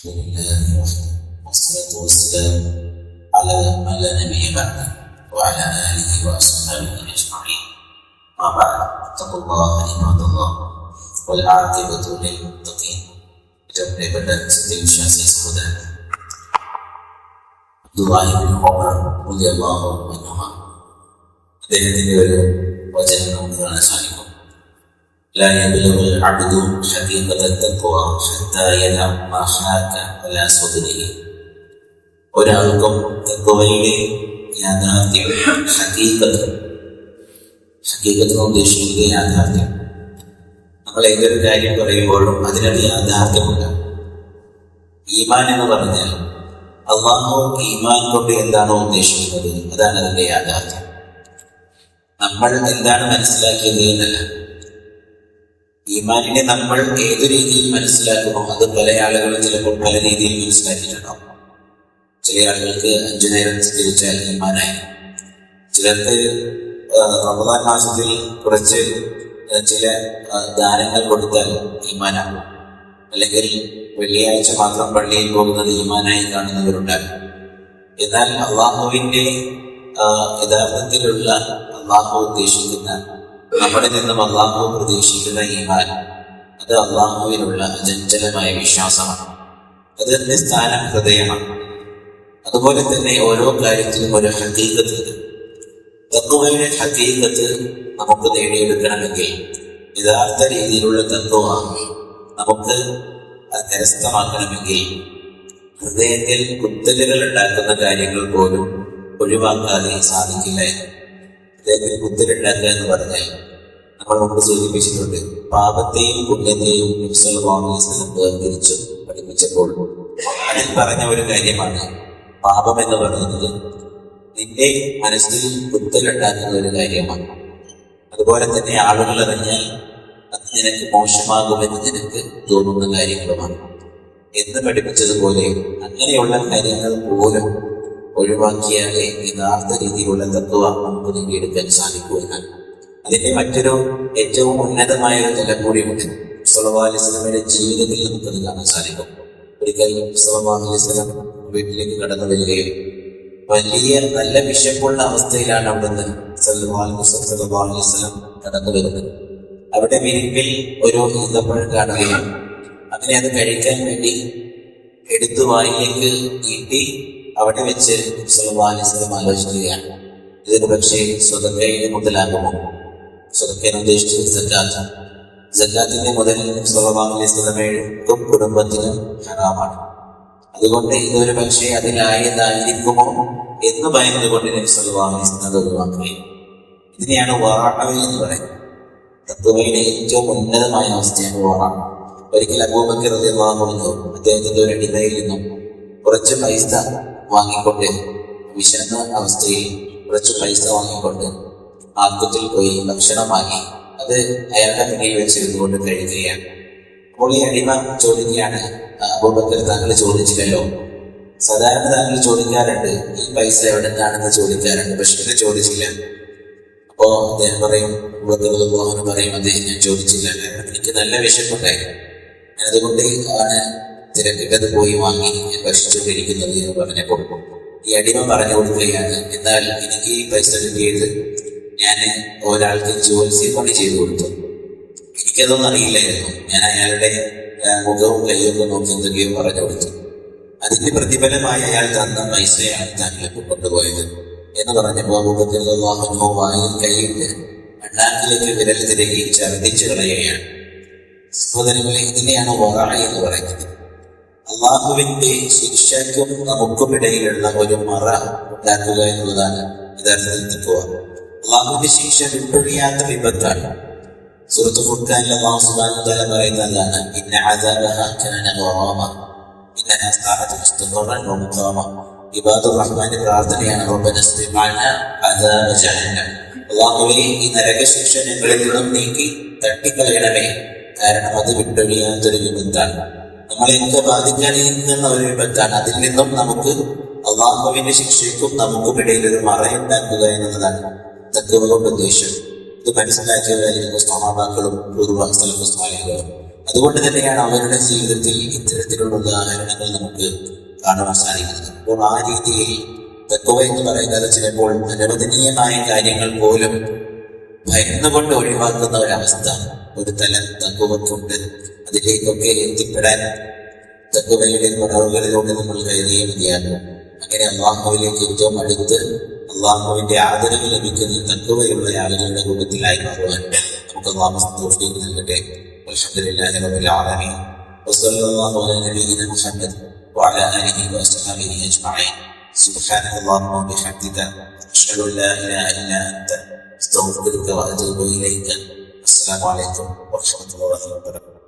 الحمد لله وحده والصلاة والسلام على من لا نبي بعده وعلى آله وأصحابه أجمعين ما بعد اتقوا الله عباد الله والعاقبة للمتقين جبر بدن ستين شاسي سهودا عبد الله بن عمر رضي الله عنهما അദ്ദേഹത്തിന്റെ ഒരു വചനം നമുക്ക് കാണാൻ സാധിക്കും لا يبلغ العبد حقيقة التقوى حتى يدع ما حاك على صدره ഒരാൾക്കും തത്വയുടെ യാഥാർത്ഥ്യം ഹക്കീക്കത്ത് ഹക്കീക്കത്ത് എന്ന് ഉദ്ദേശിക്കുന്നത് യാഥാർത്ഥ്യം നമ്മൾ ഏതൊരു കാര്യം പറയുമ്പോഴും അതിനൊരു യാഥാർത്ഥ്യമുണ്ട് ഈമാൻ എന്ന് പറഞ്ഞാൽ അള്ളാഹു ഈമാൻ കൊണ്ട് എന്താണോ ഉദ്ദേശിക്കുന്നത് അതാണ് അതിന്റെ യാഥാർത്ഥ്യം നമ്മൾ എന്താണ് മനസ്സിലാക്കിയത് എന്നല്ല ഈമാനിനെ നമ്മൾ ഏത് രീതിയിൽ മനസ്സിലാക്കുമോ അത് പല ആളുകളും ചിലപ്പോൾ പല രീതിയിൽ മനസ്സിലാക്കിയിട്ടുണ്ടാവും. ചില ആളുകൾക്ക് അഞ്ചു നേരം തിരിച്ചാൽ ഈമാനായി. ചിലർക്ക് റമദാൻ മാസത്തിൽ കുറച്ച് ചില ദാനങ്ങൾ കൊടുത്താൽ ഈമാനാകും. അല്ലെങ്കിൽ വെള്ളിയാഴ്ച മാത്രം പള്ളിയിൽ പോകുന്നത് ഈമാനായി കാണുന്നവരുണ്ടാകും. എന്നാൽ അള്ളാഹുവിന്റെ യഥാർത്ഥത്തിലുള്ള അള്ളാഹു ഉദ്ദേശിക്കുന്ന നമ്മുടെ നിന്നും അള്ളാഹു പ്രതീക്ഷിക്കുന്ന ഈമാൻ അത് അള്ളാഹുവിനുള്ള അജഞ്ചലമായ വിശ്വാസമാണ്. അതിന്റെ സ്ഥാനം ഹൃദയമാണ്. അതുപോലെ തന്നെ ഓരോ കാര്യത്തിലും ഒരു ഹക്കീകത്ത് തത്വയുടെ ഹക്കീകത്ത് നമുക്ക് നേടിയെടുക്കണമെങ്കിൽ യഥാർത്ഥ രീതിയിലുള്ള തത്വ നമുക്ക് കരസ്ഥമാക്കണമെങ്കിൽ ഹൃദയത്തിൽ കുത്തലുകൾ ഉണ്ടാക്കുന്ന കാര്യങ്ങൾ പോലും ഒഴിവാക്കാതെ സാധിക്കില്ല ഹൃദയത്തിൽ കുത്തലുണ്ടാക്കുക എന്ന് പറഞ്ഞാൽ മുമ്പ് സൂചിപ്പിച്ചിട്ടുണ്ട്. പാപത്തെയും പുണ്യത്തെയും തിരിച്ചു പഠിപ്പിച്ചപ്പോൾ. അതിൽ പറഞ്ഞ ഒരു കാര്യമാണ്. പാപം എന്ന് പറയുന്നത് നിന്റെ മനസ്സിൽ കുത്തലുണ്ടാക്കുന്ന ഒരു കാര്യമാണ്. അതുപോലെ തന്നെ ആളുകൾ അറിഞ്ഞാൽ അത് നിനക്ക് മോശമാകുമെന്ന് നിനക്ക് തോന്നുന്ന കാര്യങ്ങളുമാണ്. എന്ന് പഠിപ്പിച്ചതുപോലെ അങ്ങനെയുള്ള കാര്യങ്ങൾ പോലും ഒഴിവാക്കിയാലേ യഥാർത്ഥ രീതിയിലുള്ള തത്വ നമുക്ക് നേടിയെടുക്കാൻ സാധിക്കൂ എന്നാണ് അതിന്റെ മറ്റൊരു ഏറ്റവും ഉന്നതമായ ഒരു തലം കൂടിയുണ്ട് സുലഭാലിസ്ലമിയുടെ ജീവിതത്തിൽ നമുക്കത് കാണാൻ സാധിക്കും. ഒരിക്കൽ സുലഭാലിസ്ലം വീട്ടിലേക്ക് കടന്നു വരികയും വലിയ നല്ല വിശപ്പുള്ള അവസ്ഥയിലാണ് അവിടുന്ന് സല്ലാസ്ലം കടന്നു വരുന്നത്. അവിടെ വിരിപ്പിൽ ഒരു ഈന്തപ്പഴം കാണുകയും അങ്ങനെ അത് കഴിക്കാൻ വേണ്ടി എടുത്തു വായിലേക്ക് നീട്ടി അവിടെ വെച്ച് സല്ലാസ്ലം ആലോചിക്കുകയാണ്. ഇതിന് പക്ഷേ സ്വതന്ത്രയുടെ മുതലാകുമോ? സ്വതന്ത്രം ഉദ്ദേശിച്ചത് സക്കാത്ത് സക്കാത്തിന്റെ മുതൽ സ്വലമയുടെ കുടുംബത്തിന് ഹറാമാണ്. അതുകൊണ്ട് ഇതൊരു പക്ഷേ അതിലായതായിരിക്കുമോ എന്ന് ഭയന്നുകൊണ്ട് നബ്സല്ലാസ്ലത് ഒഴിവാക്കുകയും ഇതിനെയാണ് വാറവി എന്ന് പറയുന്നത്. തത്വയുടെ ഏറ്റവും ഉന്നതമായ അവസ്ഥയാണ് വാറ ഒരിക്കൽ അബൂബക്കർ അള്ളാഹുവിനോ അദ്ദേഹത്തിന്റെ ഒരു അടിമയിൽ നിന്നും കുറച്ച് പൈസ വാങ്ങിക്കൊണ്ട് വിശന്ന അവസ്ഥയിൽ കുറച്ച് പൈസ വാങ്ങിക്കൊണ്ട് മാർക്കറ്റിൽ പോയി ഭക്ഷണം വാങ്ങി അത് അയാളുടെ മുന്നിൽ വെച്ചിരുന്നുകൊണ്ട് കഴിക്കുകയാണ്. അപ്പോൾ ഈ അടിമ ചോദിക്കുകയാണ് അബൂബക്കർ താങ്കൾ ചോദിച്ചില്ലല്ലോ? സാധാരണ താങ്കൾ ചോദിക്കാറുണ്ട്. ഈ പൈസ എവിടെ നിന്നാണെന്ന് ചോദിക്കാറുണ്ട്. പക്ഷെ ഇത് ചോദിച്ചില്ല. അപ്പോ അദ്ദേഹം പറയും അബൂബക്കർ പറയും. അദ്ദേഹം ഞാൻ ചോദിച്ചില്ല. കാരണം എനിക്ക് നല്ല വിശപ്പുണ്ടായി. അതുകൊണ്ട് ആണ് തിരക്കിട്ടത് പോയി വാങ്ങി ഞാൻ ഭക്ഷിച്ചുകൊണ്ടിരിക്കുന്നത് എന്ന് പറഞ്ഞപ്പോൾ. ഈ അടിമ പറഞ്ഞു കൊടുക്കുകയാണ് എന്നാൽ എനിക്ക് ഈ പൈസ കിട്ടിയത് ഞാൻ ഒരാൾക്ക് ജോൽസി പണി ചെയ്തു കൊടുത്തു. എനിക്കതൊന്നും അറിയില്ലായിരുന്നു. ഞാൻ അയാളുടെ മുഖവും കൈയൊക്കെ നോക്കി എന്തൊക്കെയോ പറഞ്ഞു കൊടുത്തു. അതിന്റെ പ്രതിഫലമായി അയാൾ തന്ന പൈസയാണ് താങ്കളിപ്പോൾ കൊണ്ടുപോയത് എന്ന് പറഞ്ഞപ്പോൾ അബൂബക്കറിനോ വായിൽ കൈയിട്ട് അണ്ണാക്കിലേക്ക് വിരൽ തിരകി ഛർദ്ദിച്ചു കളയുകയാണ്. സഹോദരങ്ങളെ ഇതിനെയാണ് വറായി എന്ന് പറയുന്നത്. അള്ളാഹുവിന്റെ ശിക്ഷയ്ക്കും നമുക്കുമിടയിലുള്ള ഒരു മറ ഉണ്ടാക്കുക എന്നുള്ളതാണ് യഥാർത്ഥത്തിൽ തത്വ. അള്ളാഹുവിന്റെ ശിക്ഷ വിട്ടൊഴിയാത്ത വിപത്താണ് സുഹൃത്ത് ഫുർഖാനിൽ അള്ളാഹു വതആല പറയുന്നതാണ് ഇന്ന ഇബാദുർ റഹ്മാന്റെ ഈ നിന്നും നീക്കി കാരണം അത് വിട്ടൊഴിയാത്തൊരു വിപത്താണ്. നമ്മളെയൊക്കെ ബാധിക്കാനിരിക്കുന്ന ഒരു വിപത്താണ്. അതിൽ നിന്നും നമുക്ക് അള്ളാഹുവിന്റെ ശിക്ഷയ്ക്കും നമുക്കുമിടയിൽ ഒരു മറയുണ്ടാക്കുക എന്നുള്ളതാണ്. കൊണ്ട് ഉദ്ദേശം ഇത് മനസ്സിലാക്കിയവരായിരുന്നു സഹാബാക്കളും പൂർവ സ്ഥലസ്വാലികളും അതുകൊണ്ട് തന്നെയാണ് അവരുടെ ജീവിതത്തിൽ ഇത്തരത്തിലുള്ള ഉദാഹരണങ്ങൾ നമുക്ക് കാണുവാൻ സാധിക്കുന്നത്. അപ്പോൾ ആ രീതിയിൽ തത്വ എന്ന് പറയുന്നത് ചിലപ്പോൾ അനുവദനീയമായ കാര്യങ്ങൾ പോലും ഭയന്നുകൊണ്ട് ഒഴിവാക്കുന്ന ഒരവസ്ഥ ഒരു തലം തക്കുവക്കുണ്ട് അതിലേക്കൊക്കെ എത്തിപ്പെടാൻ തക്കവയുടെ കുറവുകളിലൂടെ നമ്മൾ കഴിയുകയും മതിയാകും. അങ്ങനെ അള്ളാഹുവിലേക്ക് ഏറ്റവും അടുത്ത് അള്ളാഹുവിന്റെ ആദരവ് ലഭിക്കുന്ന തക്കുവയുള്ള ആളുകളുടെ കൂട്ടത്തിലായി മാറുവാൻ നമുക്ക് അള്ളാഹു സന്തോഷം നൽകട്ടെ അൽഹംദുലില്ലാഹി റബ്ബിൽ ആലമീൻ وصلى الله على نبينا محمد وعلى اله واصحابه اجمعين سبحانك اللهم وبحمدك اشهد ان لا اله الا انت استغفرك واتوب اليك السلام عليكم ورحمه الله وبركاته